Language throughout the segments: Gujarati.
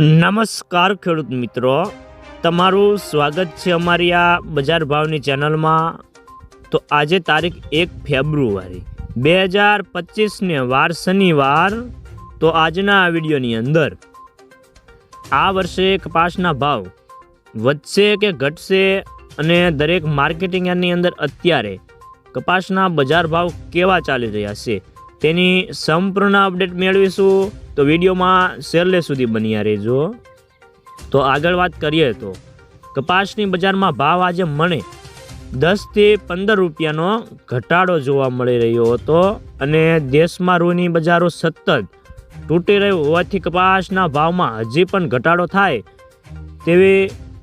નમસ્કાર ખેડૂત મિત્રો. તમારું સ્વાગત છે અમારી આ બજાર ભાવની ચેનલમાં. તો આજે તારીખ એક ફેબ્રુઆરી, બે હજાર પચીસને વાર શનિવાર. તો આજના આ વિડીયોની અંદર, આ વર્ષે કપાસના ભાવ વધશે કે ઘટશે અને દરેક માર્કેટિંગ યાર્ડની અંદર અત્યારે કપાસના બજાર ભાવ કેવા ચાલી રહ્યા છે તેની સંપૂર્ણ અપડેટ મેળવીશું. તો વિડીયોમાં છેલ્લે સુધી બન્યા રહેજો. તો આગળ વાત કરીએ તો, કપાસની બજારમાં ભાવ આજે મને દસથી પંદર રૂપિયાનો ઘટાડો જોવા મળી રહ્યો હતો અને દેશમાં રૂની બજારો સતત તૂટી રહ્યું હોવાથી કપાસના ભાવમાં હજી પણ ઘટાડો થાય તેવી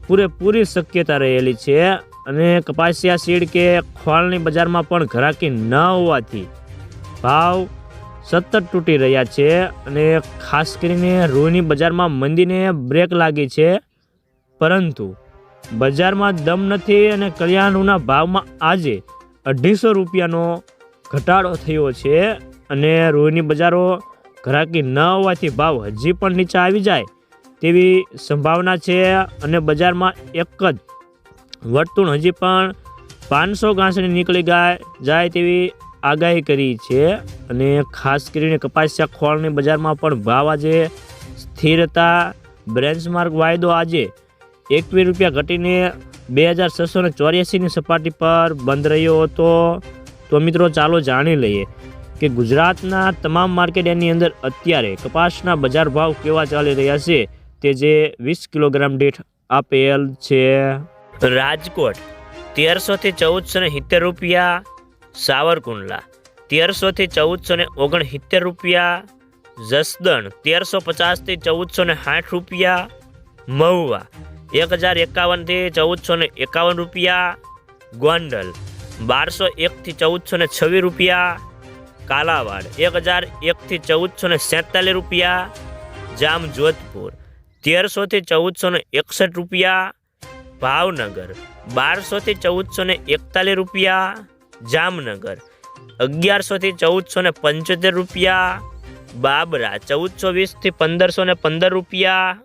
પૂરેપૂરી શક્યતા રહેલી છે. અને કપાસિયા સીડ કે ખોળની બજારમાં પણ ઘરાકી ન હોવાથી ભાવ સતત તૂટી રહ્યા છે અને ખાસ કરીને રૂની બજારમાં મંદીને બ્રેક લાગી છે. પરંતુ બજારમાં દમ નથી અને કલ્યાણના ભાવમાં આજે અઢીસો રૂપિયાનો ઘટાડો થયો છે અને રૂની બજારો ઘરાકી ન હોવાથી ભાવ હજી પણ નીચે આવી જાય તેવી સંભાવના છે અને બજારમાં એક જ વર્તુણ હજી પણ પાંચસો ઘાસણી નીકળી ગાય જાય તેવી આગાહી કરી છે અને ખાસ કરીને કપાસિયા ખોળની બજારમાં પણ ભાવ આજે સ્થિરતા બ્રેન્ચમાર્ક વાયદો આજે એકવીસ રૂપિયા ઘટીને બે હજાર છસો ને ચોર્યાસીની સપાટી પર બંધ રહ્યો હતો. તો મિત્રો ચાલો જાણી લઈએ કે ગુજરાતના તમામ માર્કેટ એની અંદર અત્યારે કપાસના બજાર ભાવ કેવા ચાલી રહ્યા છે તે જે વીસ કિલોગ્રામ દીઠ આપેલ છે. રાજકોટ તેરસોથી ચૌદસો ને સિત્તેર રૂપિયા સાવરકુંડલા, તેરસોથી ચૌદસો ને ઓગણસિત્તેર રૂપિયા, જસદણ તેરસો પચાસથી ચૌદસો ને સાઠ રૂપિયા, મહુવા એક હજાર એકાવનથી ચૌદસો ને એકાવન રૂપિયા, ગોંડલ બારસો એકથી ચૌદસો ને છવ્વીસ રૂપિયા, કાલાવાડ એક હજાર એકથી ચૌદસો ને સેતાલીસ રૂપિયા જામ જોધપુર તેરસોથી ચૌદસો ને એકસઠ રૂપિયા, ભાવનગર, બારસોથી ચૌદસો ને એકતાલીસ રૂપિયા જામનગર. અગિયારસોથી ચૌદસો ને પંચોતેર રૂપિયા બાબરા ચૌદસો વીસથી પંદરસો ને પંદર રૂપિયા